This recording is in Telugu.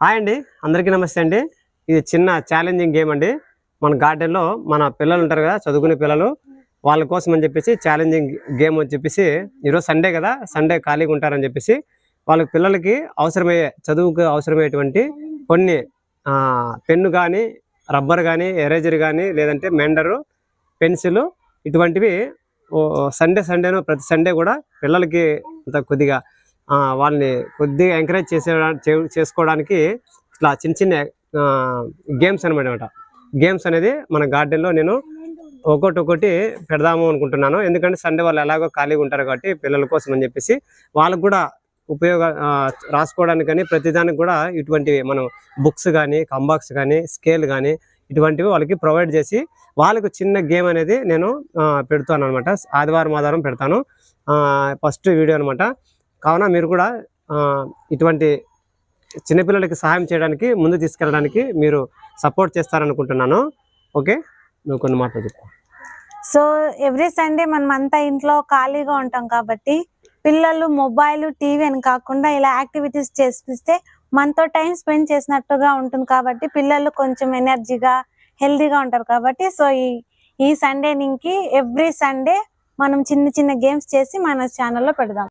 హాయ్ అండి అందరికీ నమస్తే అండి. ఇది చిన్న ఛాలెంజింగ్ గేమ్ అండి. మన గార్డెన్లో మన పిల్లలు ఉంటారు కదా చదువుకునే పిల్లలు వాళ్ళ కోసం అని చెప్పేసి ఛాలెంజింగ్ గేమ్ అని చెప్పేసి ఈరోజు సండే కదా సండే ఖాళీగా ఉంటారని చెప్పేసి వాళ్ళ పిల్లలకి అవసరమయ్యే చదువుకు అవసరమయ్యేటువంటి కొన్ని పెన్ను కానీ రబ్బర్ కానీ ఎరేజర్ కానీ లేదంటే మెండరు పెన్సిల్ ఇటువంటివి ఓ సండే సండేను ప్రతి సండే కూడా పిల్లలకి అంత కొద్దిగా వాళ్ళని కొద్దిగా ఎంకరేజ్ చేసే చేసుకోవడానికి ఇట్లా చిన్న చిన్న గేమ్స్ అనమాట గేమ్స్ అనేది మన గార్డెన్లో నేను ఒకటి ఒకటి పెడదాము అనుకుంటున్నాను. ఎందుకంటే సండే వాళ్ళు ఎలాగో ఖాళీగా ఉంటారు కాబట్టి పిల్లల కోసం అని చెప్పేసి వాళ్ళకు కూడా ఉపయోగ రాసుకోవడానికి కానీ ప్రతిదానికి కూడా ఇటువంటివి మనం బుక్స్ కానీ కంబాక్స్ కానీ స్కేల్ కానీ ఇటువంటివి వాళ్ళకి ప్రొవైడ్ చేసి వాళ్ళకు చిన్న గేమ్ అనేది నేను పెడతాను అనమాట ఆదివారం ఆదివారం పెడతాను. ఫస్ట్ వీడియో అనమాట కావున మీరు కూడా ఇటువంటి చిన్నపిల్లలకి సహాయం చేయడానికి ముందు తీసుకెళ్ళడానికి మీరు సపోర్ట్ చేస్తారనుకుంటున్నాను. ఓకే? నువ్వు కొన్ని మాటలు చెప్పు. సో ఎవ్రీ సండే మనం అంతా ఇంట్లో ఖాళీగా ఉంటాం కాబట్టి పిల్లలు మొబైల్ టీవీ అని కాకుండా ఇలా యాక్టివిటీస్ చేపిస్తే మనతో టైం స్పెండ్ చేసినట్టుగా ఉంటుంది కాబట్టి పిల్లలు కొంచెం ఎనర్జీగా హెల్దీగా ఉంటారు కాబట్టి సో ఈ ఈ సండే నుంచి ఎవ్రీ సండే మనం చిన్న చిన్న గేమ్స్ చేసి మన ఛానల్లో పెడదాం.